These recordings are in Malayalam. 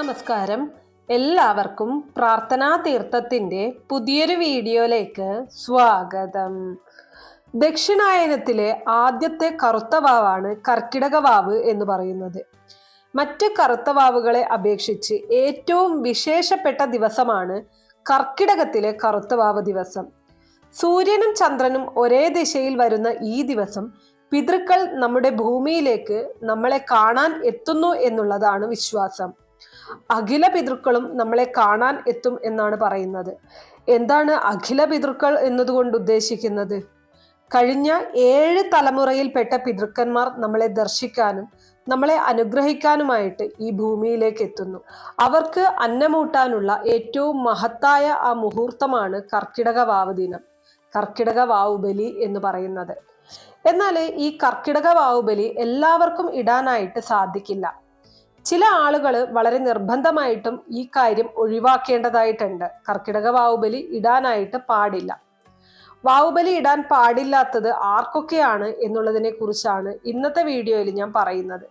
നമസ്കാരം. എല്ലാവർക്കും പ്രാർത്ഥനാ തീർത്ഥത്തിന്റെ പുതിയൊരു വീഡിയോയിലേക്ക് സ്വാഗതം. ദക്ഷിണായനത്തിലെ ആദ്യത്തെ കറുത്ത വാവാണ് കർക്കിടക വാവ് എന്ന് പറയുന്നത്. മറ്റ് കറുത്ത വാവുകളെ അപേക്ഷിച്ച് ഏറ്റവും വിശേഷപ്പെട്ട ദിവസമാണ് കർക്കിടകത്തിലെ കറുത്ത വാവ് ദിവസം. സൂര്യനും ചന്ദ്രനും ഒരേ ദിശയിൽ വരുന്ന ഈ ദിവസം പിതൃക്കൾ നമ്മുടെ ഭൂമിയിലേക്ക് നമ്മളെ കാണാൻ എത്തുന്നു എന്നുള്ളതാണ് വിശ്വാസം. അഖില പിതൃക്കളും നമ്മളെ കാണാൻ എത്തും എന്നാണ് പറയുന്നത്. എന്താണ് അഖില പിതൃക്കൾ എന്നതുകൊണ്ട് ഉദ്ദേശിക്കുന്നത്? കഴിഞ്ഞ ഏഴ് തലമുറയിൽപ്പെട്ട പിതൃക്കന്മാർ നമ്മളെ ദർശിക്കാനും നമ്മളെ അനുഗ്രഹിക്കാനുമായിട്ട് ഈ ഭൂമിയിലേക്ക് എത്തുന്നു. അവർക്ക് അന്നമൂട്ടാനുള്ള ഏറ്റവും മഹത്തായ ആ മുഹൂർത്തമാണ് കർക്കിടക വാവ് ദിനം. കർക്കിടക വാവുബലി എന്ന് പറയുന്നത്. എന്നാൽ ഈ കർക്കിടക വാവുബലി എല്ലാവർക്കും ഇടാനായിട്ട് സാധിക്കില്ല. ചില ആളുകൾ വളരെ നിർബന്ധമായിട്ടും ഈ കാര്യം ഒഴിവാക്കേണ്ടതായിട്ടുണ്ട്. കർക്കിടക വാവുബലി ഇടാനായിട്ട് പാടില്ല. വാവുബലി ഇടാൻ പാടില്ലാത്തത് ആർക്കൊക്കെയാണ് എന്നുള്ളതിനെ കുറിച്ചാണ് ഇന്നത്തെ വീഡിയോയിൽ ഞാൻ പറയുന്നത്.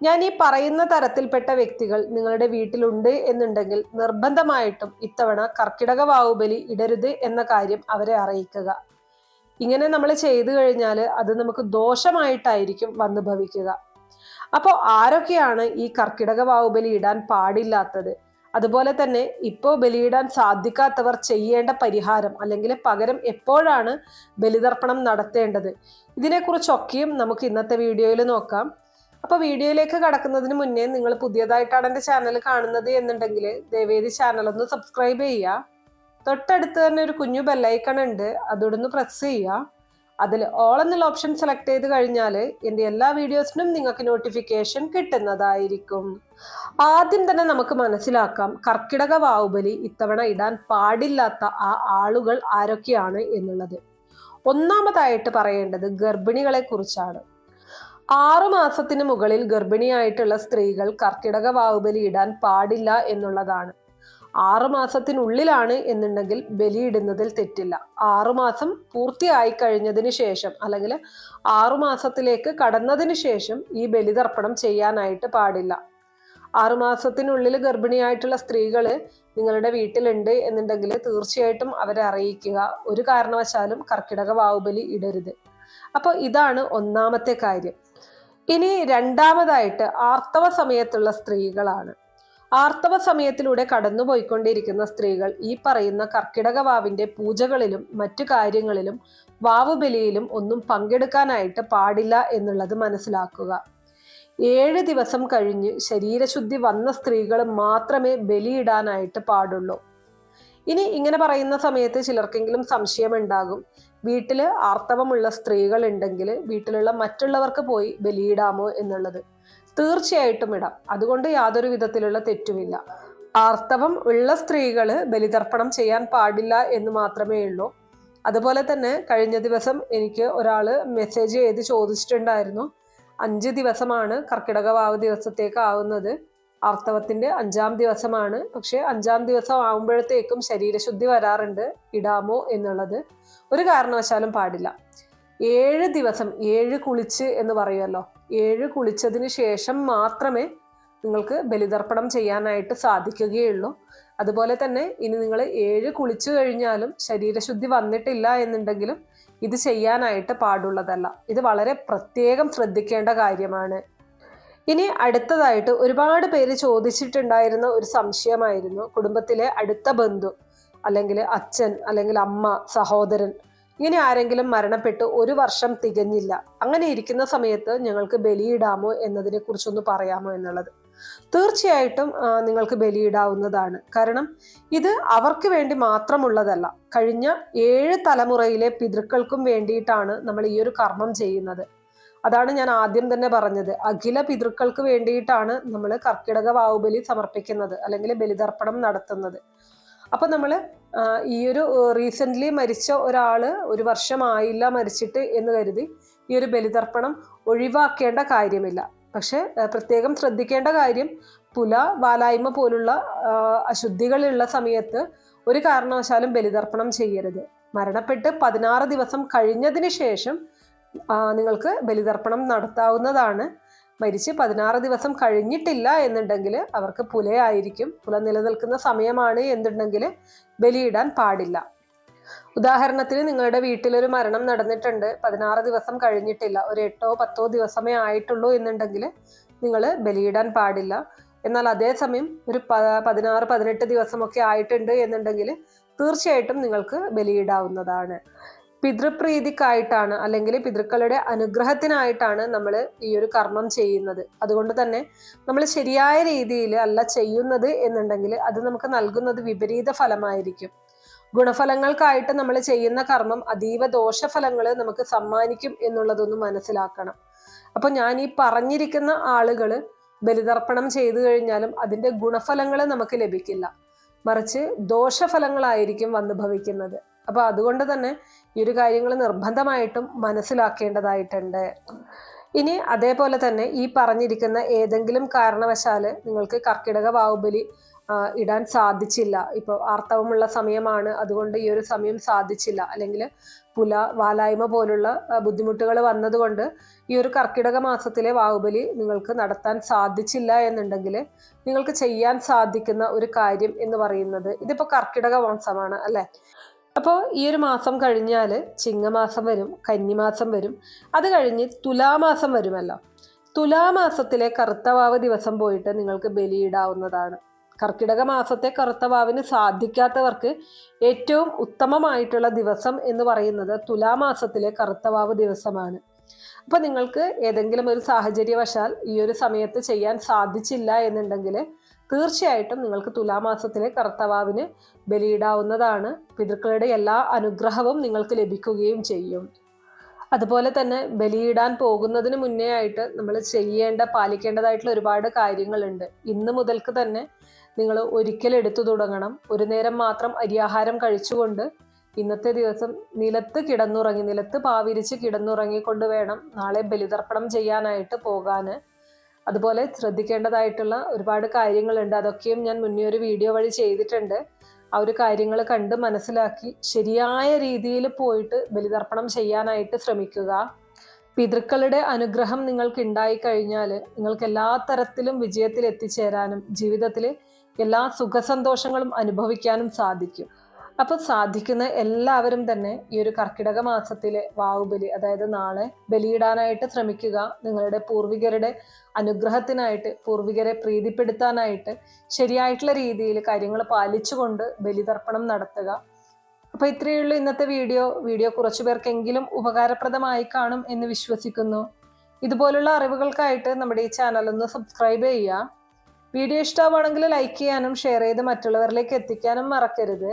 ഞാൻ ഈ പറയുന്ന തരത്തിൽപ്പെട്ട വ്യക്തികൾ നിങ്ങളുടെ വീട്ടിലുണ്ട് എന്നുണ്ടെങ്കിൽ നിർബന്ധമായിട്ടും ഇത്തവണ കർക്കിടക വാവുബലി ഇടരുത് എന്ന കാര്യം അവരെ അറിയിക്കുക. ഇങ്ങനെ നമ്മൾ ചെയ്തു കഴിഞ്ഞാൽ അത് നമുക്ക് ദോഷമായിട്ടായിരിക്കും വന്നു ഭവിക്കുക അപ്പോൾ ആരൊക്കെയാണ് ഈ കർക്കിടക വാവുബലി ഇടാൻ പാടില്ലാത്തത്? അതുപോലെ തന്നെ ഇപ്പോൾ ബലിയിടാൻ സാധിക്കാത്തവർ ചെയ്യേണ്ട പരിഹാരം അല്ലെങ്കിൽ പകരം എപ്പോഴാണ് ബലിതർപ്പണം നടത്തേണ്ടത്? ഇതിനെക്കുറിച്ചൊക്കെയും നമുക്ക് ഇന്നത്തെ വീഡിയോയിൽ നോക്കാം. അപ്പോൾ വീഡിയോയിലേക്ക് കടക്കുന്നതിന് മുന്നേ നിങ്ങൾ പുതിയതായിട്ടാണ് എന്റെ ചാനൽ കാണുന്നത് എന്നുണ്ടെങ്കിൽ ദയവേദി ചാനൽ ഒന്ന് സബ്സ്ക്രൈബ് ചെയ്യുക. തൊട്ടടുത്ത് തന്നെ ഒരു കുഞ്ഞു ബെല്ലൈക്കൺ ഉണ്ട്. അതോടൊന്ന് പ്രസ് ചെയ്യുക. അതിൽ ഓൾ എന്നുള്ള ഓപ്ഷൻ സെലക്ട് ചെയ്ത് കഴിഞ്ഞാൽ എന്റെ എല്ലാ വീഡിയോസിനും നിങ്ങൾക്ക് നോട്ടിഫിക്കേഷൻ കിട്ടുന്നതായിരിക്കും. ആദ്യം തന്നെ നമുക്ക് മനസ്സിലാക്കാം കർക്കിടക വാവുബലി ഇത്തവണ ഇടാൻ പാടില്ലാത്ത ആ ആളുകൾ ആരൊക്കെയാണ് എന്നുള്ളത്. ഒന്നാമതായിട്ട് പറയേണ്ടത് ഗർഭിണികളെ കുറിച്ചാണ്. ആറു മാസത്തിന് മുകളിൽ ഗർഭിണിയായിട്ടുള്ള സ്ത്രീകൾ കർക്കിടക വാവുബലി ഇടാൻ പാടില്ല എന്നുള്ളതാണ്. ആറു മാസത്തിനുള്ളിലാണ് എന്നുണ്ടെങ്കിൽ ബലിയിടുന്നതിൽ തെറ്റില്ല. ആറുമാസം പൂർത്തിയായി കഴിഞ്ഞതിന് ശേഷം അല്ലെങ്കിൽ ആറുമാസത്തിലേക്ക് കടന്നതിന് ശേഷം ഈ ബലിതർപ്പണം ചെയ്യാനായിട്ട് പാടില്ല. ആറുമാസത്തിനുള്ളിൽ ഗർഭിണിയായിട്ടുള്ള സ്ത്രീകൾ നിങ്ങളുടെ വീട്ടിലുണ്ട് എന്നുണ്ടെങ്കിൽ തീർച്ചയായിട്ടും അവരെ അറിയിക്കുക. ഒരു കാരണവശാലും കർക്കിടക വാവുബലി ഇടരുത്. അപ്പോൾ ഇതാണ് ഒന്നാമത്തെ കാര്യം. ഇനി രണ്ടാമതായിട്ട് ആർത്തവ സമയത്തുള്ള സ്ത്രീകളാണ്. ആർത്തവ സമയത്തിലൂടെ കടന്നുപോയിക്കൊണ്ടിരിക്കുന്ന സ്ത്രീകൾ ഈ പറയുന്ന കർക്കിടക വാവിന്റെ പൂജകളിലും മറ്റു കാര്യങ്ങളിലും വാവുബലിയിലും ഒന്നും പങ്കെടുക്കാനായിട്ട് പാടില്ല എന്നുള്ളത് മനസ്സിലാക്കുക. ഏഴ് ദിവസം കഴിഞ്ഞ് ശരീരശുദ്ധി വന്ന സ്ത്രീകൾ മാത്രമേ ബലിയിടാനായിട്ട് പാടുള്ളൂ. ഇനി ഇങ്ങനെ പറയുന്ന സമയത്ത് ചിലർക്കെങ്കിലും സംശയമുണ്ടാകും. വീട്ടിൽ ആർത്തവമുള്ള സ്ത്രീകൾ ഉണ്ടെങ്കിൽ വീട്ടിലുള്ള മറ്റുള്ളവർക്ക് പോയി ബലിയിടാമോ എന്നുള്ളത്. തീർച്ചയായിട്ടും ഇടാം. അതുകൊണ്ട് യാതൊരു വിധത്തിലുള്ള തെറ്റുമില്ല. ആർത്തവം ഉള്ള സ്ത്രീകൾ ബലിതർപ്പണം ചെയ്യാൻ പാടില്ല എന്ന് മാത്രമേ ഉള്ളൂ. അതുപോലെ തന്നെ കഴിഞ്ഞ ദിവസം എനിക്ക് ഒരാൾ മെസ്സേജ് ചെയ്ത് ചോദിച്ചിട്ടുണ്ടായിരുന്നു. അഞ്ച് ദിവസമാണ് കർക്കിടക വാവ് ദിവസത്തേക്ക് ആവുന്നത്. ആർത്തവത്തിന്റെ അഞ്ചാം ദിവസമാണ്. പക്ഷേ അഞ്ചാം ദിവസം ആവുമ്പോഴത്തേക്കും ശരീരശുദ്ധി വരാറുണ്ട്. ഇടാമോ എന്നുള്ളത് ഒരു കാരണവശാലും പാടില്ല. ഏഴ് ദിവസം ഏഴ് കുളിച്ച് എന്ന് പറയുമല്ലോ. ഏഴ് കുളിച്ചതിന് ശേഷം മാത്രമേ നിങ്ങൾക്ക് ബലിതർപ്പണം ചെയ്യാനായിട്ട് സാധിക്കുകയുള്ളൂ. അതുപോലെ തന്നെ ഇനി നിങ്ങൾ ഏഴ് കുളിച്ചു കഴിഞ്ഞാലും ശരീരശുദ്ധി വന്നിട്ടില്ല എന്നുണ്ടെങ്കിലും ഇത് ചെയ്യാനായിട്ട് പാടുള്ളതല്ല. ഇത് വളരെ പ്രത്യേകം ശ്രദ്ധിക്കേണ്ട കാര്യമാണ്. ഇനി അടുത്തതായിട്ട് ഒരുപാട് പേര് ചോദിച്ചിട്ടുണ്ടായിരുന്ന ഒരു സംശയമായിരുന്നു. കുടുംബത്തിലെ അടുത്ത ബന്ധു അല്ലെങ്കിൽ അച്ഛൻ അല്ലെങ്കിൽ അമ്മ സഹോദരൻ ഇങ്ങനെ ആരെങ്കിലും മരണപ്പെട്ട് ഒരു വർഷം തികഞ്ഞില്ല. അങ്ങനെ ഇരിക്കുന്ന സമയത്ത് ഞങ്ങൾക്ക് ബലിയിടാമോ എന്നതിനെ കുറിച്ചൊന്ന് പറയാമോ എന്നുള്ളത്. തീർച്ചയായിട്ടും നിങ്ങൾക്ക് ബലിയിടാവുന്നതാണ്. കാരണം ഇത് അവർക്ക് വേണ്ടി മാത്രമുള്ളതല്ല. കഴിഞ്ഞ ഏഴ് തലമുറയിലെ പിതൃക്കൾക്കും വേണ്ടിയിട്ടാണ് നമ്മൾ ഈ ഒരു കർമ്മം ചെയ്യുന്നത്. അതാണ് ഞാൻ ആദ്യം തന്നെ പറഞ്ഞത്. അഖില പിതൃക്കൾക്ക് വേണ്ടിയിട്ടാണ് നമ്മൾ കർക്കിടക വാവുബലി സമർപ്പിക്കുന്നത് അല്ലെങ്കിൽ ബലിതർപ്പണം നടത്തുന്നത്. അപ്പൊ നമ്മൾ ഈ ഒരു റീസെന്റ്ലി മരിച്ച ഒരാൾ ഒരു വർഷമായില്ല മരിച്ചിട്ട് എന്ന് കരുതി ഈ ഒരു ബലിതർപ്പണം ഒഴിവാക്കേണ്ട കാര്യമില്ല. പക്ഷെ പ്രത്യേകം ശ്രദ്ധിക്കേണ്ട കാര്യം പുല വാലായ്മ പോലുള്ള അശുദ്ധികളുള്ള സമയത്ത് ഒരു കാരണവശാലും ബലിതർപ്പണം ചെയ്യരുത്. മരണപ്പെട്ട് പതിനാറ് ദിവസം കഴിഞ്ഞതിന് ശേഷം നിങ്ങൾക്ക് ബലിതർപ്പണം നടത്താവുന്നതാണ് മരിച്ച് പതിനാറ് ദിവസം കഴിഞ്ഞിട്ടില്ല എന്നുണ്ടെങ്കിൽ അവർക്ക് പുലയായിരിക്കും. പുല നിലനിൽക്കുന്ന സമയമാണ് എന്നുണ്ടെങ്കിൽ ബലിയിടാൻ പാടില്ല. ഉദാഹരണത്തിന് നിങ്ങളുടെ വീട്ടിലൊരു മരണം നടന്നിട്ടുണ്ട്. പതിനാറ് ദിവസം കഴിഞ്ഞിട്ടില്ല. ഒരു എട്ടോ പത്തോ ദിവസമേ ആയിട്ടുള്ളൂ എന്നുണ്ടെങ്കിൽ നിങ്ങൾ ബലിയിടാൻ പാടില്ല. എന്നാൽ അതേസമയം ഒരു പതിനാറ് പതിനെട്ട് ദിവസമൊക്കെ ആയിട്ടുണ്ട് എന്നുണ്ടെങ്കിൽ തീർച്ചയായിട്ടും നിങ്ങൾക്ക് ബലിയിടാവുന്നതാണ്. പിതൃപ്രീതിക്കായിട്ടാണ് അല്ലെങ്കിൽ പിതൃക്കളുടെ അനുഗ്രഹത്തിനായിട്ടാണ് നമ്മൾ ഈ ഒരു കർമ്മം ചെയ്യുന്നത്. അതുകൊണ്ട് തന്നെ നമ്മൾ ശരിയായ രീതിയിൽ അല്ല ചെയ്യുന്നത് എന്നുണ്ടെങ്കിൽ അത് നമുക്ക് നൽകുന്നത് വിപരീത ഫലമായിരിക്കും. ഗുണഫലങ്ങൾക്കായിട്ട് നമ്മൾ ചെയ്യുന്ന കർമ്മം അതീവ ദോഷഫലങ്ങൾ നമുക്ക് സമ്മാനിക്കും എന്നുള്ളതൊന്ന് മനസ്സിലാക്കണം. അപ്പൊ ഞാൻ ഈ പറഞ്ഞിരിക്കുന്ന ആളുകൾ ബലിതർപ്പണം ചെയ്തു കഴിഞ്ഞാലും അതിന്റെ ഗുണഫലങ്ങൾ നമുക്ക് ലഭിക്കില്ല. മറിച്ച് ദോഷഫലങ്ങളായിരിക്കും വന്നു ഭവിക്കുന്നത്. അപ്പൊ അതുകൊണ്ട് തന്നെ ഈ ഒരു കാര്യങ്ങൾ നിർബന്ധമായിട്ടും മനസ്സിലാക്കേണ്ടതായിട്ടുണ്ട്. ഇനി അതേപോലെ തന്നെ ഈ പറഞ്ഞിരിക്കുന്ന ഏതെങ്കിലും കാരണവശാൽ നിങ്ങൾക്ക് കർക്കിടക വാവുബലി ഇടാൻ സാധിച്ചില്ല. ഇപ്പോൾ ആർത്തവമുള്ള സമയമാണ്. അതുകൊണ്ട് ഈ ഒരു സമയം സാധിച്ചില്ല. അല്ലെങ്കിൽ പുല വാലായ്മ പോലുള്ള ബുദ്ധിമുട്ടുകൾ വന്നതുകൊണ്ട് ഈ ഒരു കർക്കിടക മാസത്തിലെ വാവുബലി നിങ്ങൾക്ക് നടത്താൻ സാധിച്ചില്ല എന്നുണ്ടെങ്കിൽ നിങ്ങൾക്ക് ചെയ്യാൻ സാധിക്കുന്ന ഒരു കാര്യം എന്ന് പറയുന്നത് ഇതിപ്പോൾ കർക്കിടക മാസമാണ് അല്ലേ? അപ്പോൾ ഈ ഒരു മാസം കഴിഞ്ഞാൽ ചിങ്ങമാസം വരും കന്നിമാസം വരും. അത് കഴിഞ്ഞ് തുലാമാസം വരുമല്ലോ. തുലാമാസത്തിലെ കറുത്തവാവ് ദിവസം പോയിട്ട് നിങ്ങൾക്ക് ബലിയിടാവുന്നതാണ്. കർക്കിടക മാസത്തെ കറുത്തവാവിന് സാധിക്കാത്തവർക്ക് ഏറ്റവും ഉത്തമമായിട്ടുള്ള ദിവസം എന്ന് പറയുന്നത് തുലാമാസത്തിലെ കറുത്തവാവ് ദിവസമാണ്. അപ്പൊ നിങ്ങൾക്ക് ഏതെങ്കിലും ഒരു സാഹചര്യവശാൽ ഈ ഒരു സമയത്ത് ചെയ്യാൻ സാധിച്ചില്ല എന്നുണ്ടെങ്കിൽ തീർച്ചയായിട്ടും നിങ്ങൾക്ക് തുലാമാസത്തിലെ കർത്തവാവിന് ബലിയിടാവുന്നതാണ്. പിതൃക്കളുടെ എല്ലാ അനുഗ്രഹവും നിങ്ങൾക്ക് ലഭിക്കുകയും ചെയ്യും. അതുപോലെ തന്നെ ബലിയിടാൻ പോകുന്നതിന് മുന്നേ ആയിട്ട് നമ്മൾ ചെയ്യേണ്ട പാലിക്കേണ്ടതായിട്ടുള്ള ഒരുപാട് കാര്യങ്ങളുണ്ട്. ഇന്ന് മുതൽക്ക് തന്നെ നിങ്ങൾ ഒരിക്കൽ എടുത്തു തുടങ്ങണം. ഒരു നേരം മാത്രം അരിയാഹാരം കഴിച്ചുകൊണ്ട് ഇന്നത്തെ ദിവസം നിലത്ത് കിടന്നുറങ്ങി നിലത്ത് പാവിരിച്ച് കിടന്നുറങ്ങിക്കൊണ്ട് വേണം നാളെ ബലിതർപ്പണം ചെയ്യാനായിട്ട് പോകാന്. അതുപോലെ ശ്രദ്ധിക്കേണ്ടതായിട്ടുള്ള ഒരുപാട് കാര്യങ്ങളുണ്ട്. അതൊക്കെയും ഞാൻ മുന്നേ ഒരു വീഡിയോ വഴി ചെയ്തിട്ടുണ്ട്. ആ ഒരു കാര്യങ്ങൾ കണ്ട് മനസ്സിലാക്കി ശരിയായ രീതിയിൽ പോയിട്ട് ബലിതർപ്പണം ചെയ്യാനായിട്ട് ശ്രമിക്കുക. പിതൃക്കളുടെ അനുഗ്രഹം നിങ്ങൾക്ക് ഉണ്ടായി കഴിഞ്ഞാൽ നിങ്ങൾക്ക് എല്ലാ തരത്തിലും വിജയത്തിൽ എത്തിച്ചേരാനും ജീവിതത്തിൽ എല്ലാ സുഖസന്തോഷങ്ങളും അനുഭവിക്കാനും സാധിക്കും. അപ്പോൾ സാധിക്കുന്ന എല്ലാവരും തന്നെ ഈ ഒരു കർക്കിടക മാസത്തിലെ വാവുബലി അതായത് നാളെ ബലിയിടാനായിട്ട് ശ്രമിക്കുക നിങ്ങളുടെ പൂർവികരുടെ അനുഗ്രഹത്തിനായിട്ട് പൂർവികരെ പ്രീതിപ്പെടുത്താനായിട്ട് ശരിയായിട്ടുള്ള രീതിയിൽ കാര്യങ്ങൾ പാലിച്ചുകൊണ്ട് ബലിതർപ്പണം നടത്തുക. അപ്പോൾ ഇത്രയുള്ള ഇന്നത്തെ വീഡിയോ. വീഡിയോ കുറച്ചു പേർക്കെങ്കിലും ഉപകാരപ്രദമായി കാണും എന്ന് വിശ്വസിക്കുന്നു. ഇതുപോലുള്ള അറിവുകൾക്കായിട്ട് നമ്മുടെ ഈ ചാനൽ ഒന്ന് സബ്സ്ക്രൈബ് ചെയ്യുക. വീഡിയോ ഇഷ്ടമാണെങ്കിൽ ലൈക്ക് ചെയ്യാനും ഷെയർ ചെയ്ത് മറ്റുള്ളവരിലേക്ക് എത്തിക്കാനും മറക്കരുത്.